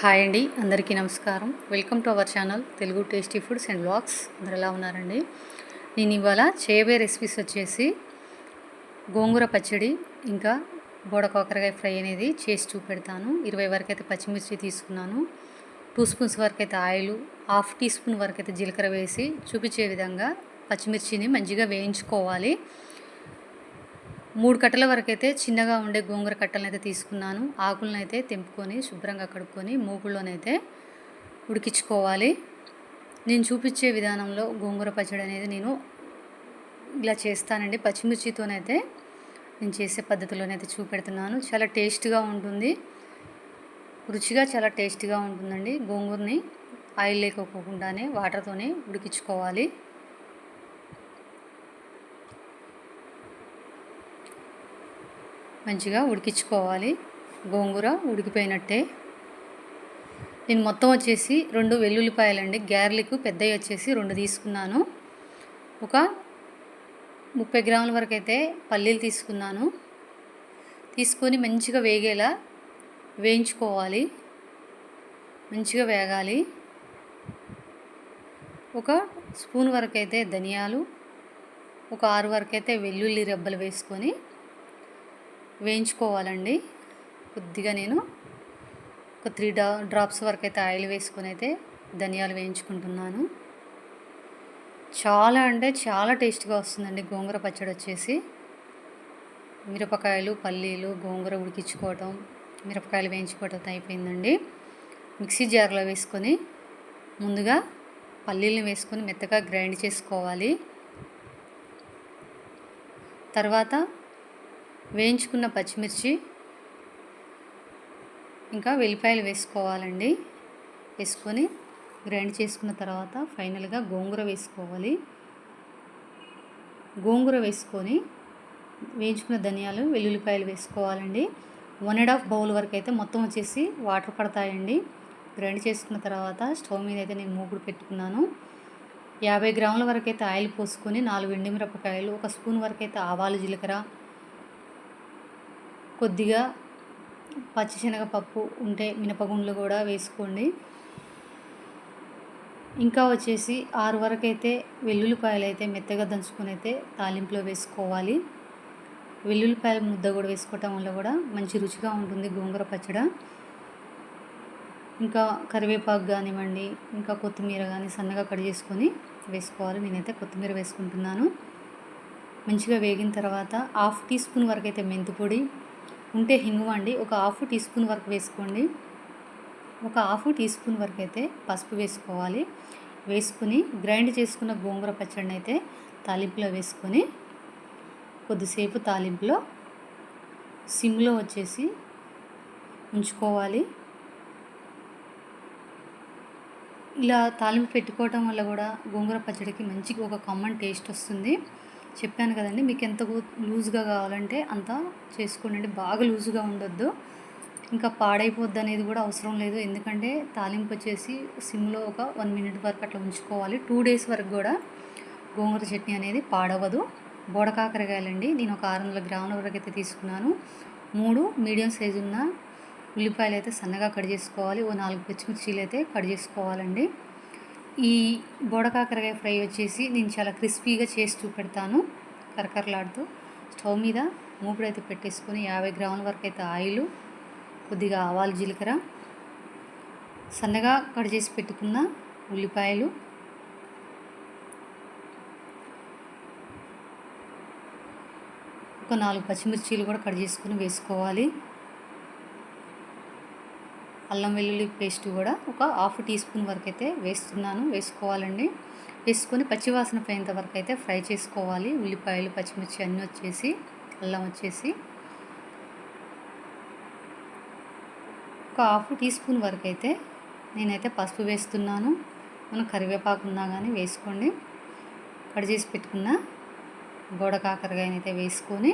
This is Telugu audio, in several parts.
హాయ్ అండి అందరికీ నమస్కారం. Welcome to our channel Telugu tasty foods and blogs అందరు ఎలా ఉన్నారండి? నేను ఇవాళ చేయబోయే రెసిపీస్ వచ్చేసి గోంగూర పచ్చడి ఇంకా బోడకాకరకాయ ఫ్రై అనేది చేసి చూపెడతాను. ఇరవై వరకు అయితే పచ్చిమిర్చి తీసుకున్నాను. టూ స్పూన్స్ వరకు అయితే ఆయిల్ హాఫ్ టీ స్పూన్ వరకు అయితే జీలకర్ర వేసి చూపించే విధంగా పచ్చిమిర్చిని మంచిగా వేయించుకోవాలి. మూడు కట్టల వరకు అయితే చిన్నగా ఉండే గోంగూర కట్టలను అయితే తీసుకున్నాను. ఆకులను అయితే తెంపుకొని శుభ్రంగా కడుక్కొని మూకుల్లోనైతే ఉడికించుకోవాలి. నేను చూపించే విధానంలో గోంగూర పచ్చడి అనేది నేను ఇలా చేస్తానండి. పచ్చిమిర్చితోనైతే నేను చేసే పద్ధతిలోనైతే చూపెడుతున్నాను. చాలా టేస్ట్గా ఉంటుంది. రుచిగా చాలా టేస్ట్గా ఉంటుందండి గోంగూరని. ఆయిల్ లేకపోకుండానే వాటర్తోనే ఉడికించుకోవాలి. మంచిగా ఉడికించుకోవాలి. గోంగూర ఉడికిపోయినట్టే. నేను మొత్తం వచ్చేసి రెండు వెల్లుల్లిపాయలండి. గ్యార్లిక్ పెద్దవి వచ్చేసి రెండు తీసుకున్నాను. ఒక ముప్పై గ్రాముల వరకు అయితే పల్లీలు తీసుకున్నాను. తీసుకొని మంచిగా వేగేలా వేయించుకోవాలి. మంచిగా వేగాలి. ఒక స్పూన్ వరకు అయితే ధనియాలు ఒక ఆరు వరకు అయితే వెల్లుల్లి రెబ్బలు వేసుకొని వేయించుకోవాలండి. కొద్దిగా నేను ఒక త్రీ డా డ్రాప్స్ వరకు అయితే ఆయిల్ వేసుకొని అయితే ధనియాలు వేయించుకుంటున్నాను. చాలా అంటే చాలా టేస్ట్గా వస్తుందండి గోంగూర పచ్చడి వచ్చేసి. మిరపకాయలు పల్లీలు గోంగూర ఉడికించుకోవటం మిరపకాయలు వేయించుకోవటం అయిపోయిందండి. మిక్సీ జార్లో వేసుకొని ముందుగా పల్లీలను వేసుకొని మెత్తగా గ్రైండ్ చేసుకోవాలి. తర్వాత వేయించుకున్న పచ్చిమిర్చి ఇంకా వెల్లిపాయలు వేసుకోవాలండి. వేసుకొని గ్రైండ్ చేసుకున్న తర్వాత ఫైనల్గా గోంగూర వేసుకోవాలి. గోంగూర వేసుకొని వేయించుకున్న ధనియాలు వెల్లుల్లిపాయలు వేసుకోవాలండి. వన్ అండ్ హాఫ్ బౌల్ వరకు అయితే మొత్తం వచ్చేసి వాటర్ పడతాయండి. గ్రైండ్ చేసుకున్న తర్వాత స్టవ్ మీద అయితే నేను మూగుడు పెట్టుకున్నాను. యాభై గ్రాముల వరకు అయితే ఆయిల్ పోసుకొని నాలుగు ఎండుమిరపకాయలు ఒక స్పూన్ వరకు అయితే ఆవాలు జీలకర్ర కొద్దిగా పచ్చిశనగపప్పు ఉంటే మినపగుండ్లు కూడా వేసుకోండి. ఇంకా వచ్చేసి ఆరు వరకు అయితే వెల్లుల్లిపాయలు అయితే మెత్తగా దంచుకొని అయితే తాలింపులో వేసుకోవాలి. వెల్లుల్లిపాయల ముద్ద కూడా వేసుకోవటం వల్ల కూడా మంచి రుచిగా ఉంటుంది గోంగూర పచ్చడి. ఇంకా కరివేపాకు కానివ్వండి ఇంకా కొత్తిమీర కానీ సన్నగా కట్ చేసుకొని వేసుకోవాలి. నేనైతే కొత్తిమీర వేసుకుంటున్నాను. మంచిగా వేగిన తర్వాత హాఫ్ టీ స్పూన్ వరకు అయితే మెంతిపొడి ఉంటే హింగువ అండి ఒక హాఫ్ టీ స్పూన్ వరకు వేసుకోండి. ఒక హాఫ్ టీ స్పూన్ వరకు అయితే పసుపు వేసుకోవాలి. వేసుకుని గ్రైండ్ చేసుకున్న గోంగూర పచ్చడిని అయితే తాలింపులో వేసుకొని కొద్దిసేపు తాలింపులో సిమ్లో వచ్చేసి ఉంచుకోవాలి. ఇలా తాలింపు పెట్టుకోవటం వల్ల కూడా గోంగూర పచ్చడికి మంచి ఒక కామన్ టేస్ట్ వస్తుంది. చెప్పాను కదండి మీకు ఎంత లూజ్గా కావాలంటే అంత చేసుకోండి బాగా లూజ్గా ఉండొద్దు. ఇంకా పాడైపోద్ది అనేది కూడా అవసరం లేదు. ఎందుకంటే తాలింపు వచ్చేసి సిమ్లో ఒక వన్ మినిట్ వరకు అట్లా ఉంచుకోవాలి. టూ డేస్ వరకు కూడా గోంగూర చట్నీ అనేది పాడవదు. బోడకాకరకాయలండి నేను ఒక ఆరు వందల గ్రాముల వరకు అయితే తీసుకున్నాను. మూడు మీడియం సైజు ఉన్న ఉల్లిపాయలు అయితే సన్నగా కట్ చేసుకోవాలి. ఓ నాలుగు పచ్చిమిర్చీలు అయితే కట్ చేసుకోవాలండి. ఈ బోడకాకరకాయ ఫ్రై వచ్చేసి నేను చాలా క్రిస్పీగా చేసి చూపెడతాను. కరకరలాడుతూ స్టవ్ మీద మూపుడైతే పెట్టేసుకొని యాభై గ్రాముల వరకు అయితే ఆయిల్ కొద్దిగా ఆవాలు జీలకర్ర సన్నగా కట్ చేసి పెట్టుకున్న ఉల్లిపాయలు ఒక నాలుగు పచ్చిమిర్చీలు కూడా కట్ చేసుకొని వేసుకోవాలి. అల్లం వెల్లుల్లి పేస్ట్ కూడా ఒక హాఫ్ టీ స్పూన్ వరకు అయితే వేస్తున్నాను వేసుకోవాలండి. వేసుకొని పచ్చివాసన పోయేంత వరకు అయితే ఫ్రై చేసుకోవాలి. ఉల్లిపాయలు పచ్చిమిర్చి అన్నీ వచ్చేసి అల్లం వచ్చేసి. ఒక హాఫ్ టీ స్పూన్ వరకు అయితే నేనైతే పసుపు వేస్తున్నాను. మనం కరివేపాకు ఉన్నా కానీ వేసుకోండి. కట్ చేసి పెట్టుకున్న గోడ కాకరకాయనైతే వేసుకొని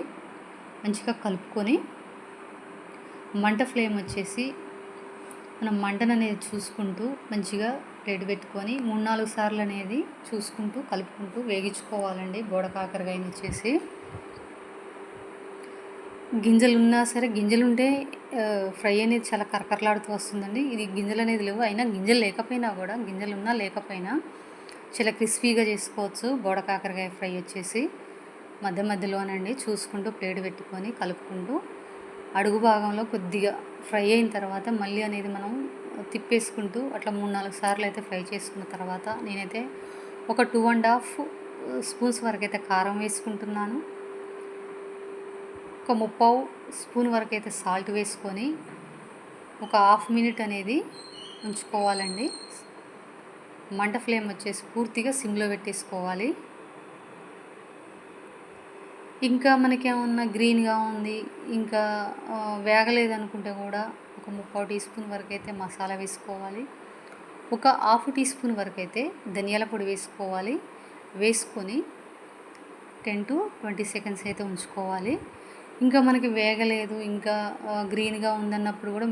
మంచిగా కలుపుకొని మంట ఫ్లేమ్ వచ్చేసి మనం మంటను అనేది చూసుకుంటూ మంచిగా రెడీ పెట్టుకొని మూడు నాలుగు సార్లు అనేది చూసుకుంటూ కలుపుకుంటూ వేగించుకోవాలండి. బోడ కాకరకాయని వచ్చేసి గింజలు ఉన్నా సరే గింజలు ఉంటే ఫ్రై అనేది చాలా కరకరలాడుతూ వస్తుందండి. ఇది గింజలు అనేది లేవు. అయినా గింజలు లేకపోయినా కూడా గింజలు ఉన్నా లేకపోయినా చాలా క్రిస్పీగా చేసుకోవచ్చు. బోడ కాకరకాయ ఫ్రై వచ్చేసి మధ్య మధ్యలోనండి చూసుకుంటూ ప్లేట్ పెట్టుకొని కలుపుకుంటూ అడుగు భాగంలో కొద్దిగా ఫ్రై అయిన తర్వాత మళ్ళీ అనేది మనం తిప్పేసుకుంటూ అట్లా మూడు నాలుగు సార్లు అయితే ఫ్రై చేసుకున్న తర్వాత నేనైతే ఒక టూ అండ్ హాఫ్ స్పూన్స్ వరకు అయితే కారం వేసుకుంటున్నాను. ఒక ముప్పావు స్పూన్ వరకు అయితే సాల్ట్ వేసుకొని ఒక హాఫ్ మినిట్ అనేది ఉంచుకోవాలండి. మంట ఫ్లేమ్ వచ్చేసి పూర్తిగా సిమ్లో పెట్టేసుకోవాలి. ఇంకా మనకేమన్నా గ్రీన్గా ఉంది ఇంకా వేగలేదు అనుకుంటే కూడా ఒక ముప్పావు టీ స్పూన్ వరకు అయితే మసాలా వేసుకోవాలి. ఒక హాఫ్ టీ స్పూన్ వరకు అయితే ధనియాల పొడి వేసుకోవాలి. వేసుకొని టెన్ టు ట్వంటీ సెకండ్స్ అయితే ఉంచుకోవాలి. ఇంకా మనకి వేగలేదు ఇంకా గ్రీన్గా ఉందన్నప్పుడు కూడా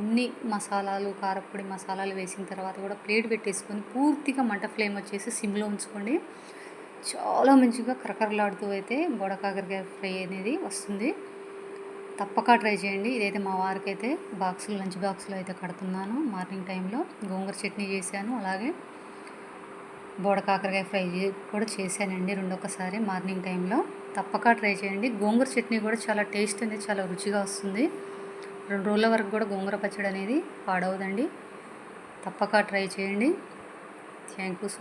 అన్ని మసాలాలు కారపొడి మసాలాలు వేసిన తర్వాత కూడా ప్లేట్ పెట్టేసుకొని పూర్తిగా మంట ఫ్లేమ్ వచ్చేసి సిమ్లో ఉంచుకోండి. చాలా మంచిగా కరకరలాడుతూ అయితే బోడ కాకరకాయ ఫ్రై అనేది వస్తుంది. తప్పక ట్రై చేయండి. ఇదైతే మా వారికి అయితే బాక్సులు లంచ్ బాక్సులు అయితే కడుతున్నాను. మార్నింగ్ టైంలో గోంగూర చట్నీ చేశాను. అలాగే బోడ కాకరకాయ ఫ్రై కూడా చేశానండి రెండొకసారి మార్నింగ్ టైంలో. తప్పక ట్రై చేయండి. గోంగూర చట్నీ కూడా చాలా టేస్ట్ అనేది చాలా రుచిగా వస్తుంది. రెండు రోజుల వరకు కూడా గోంగూర పచ్చడి అనేది పాడవదండి. తప్పక ట్రై చేయండి. Thank you so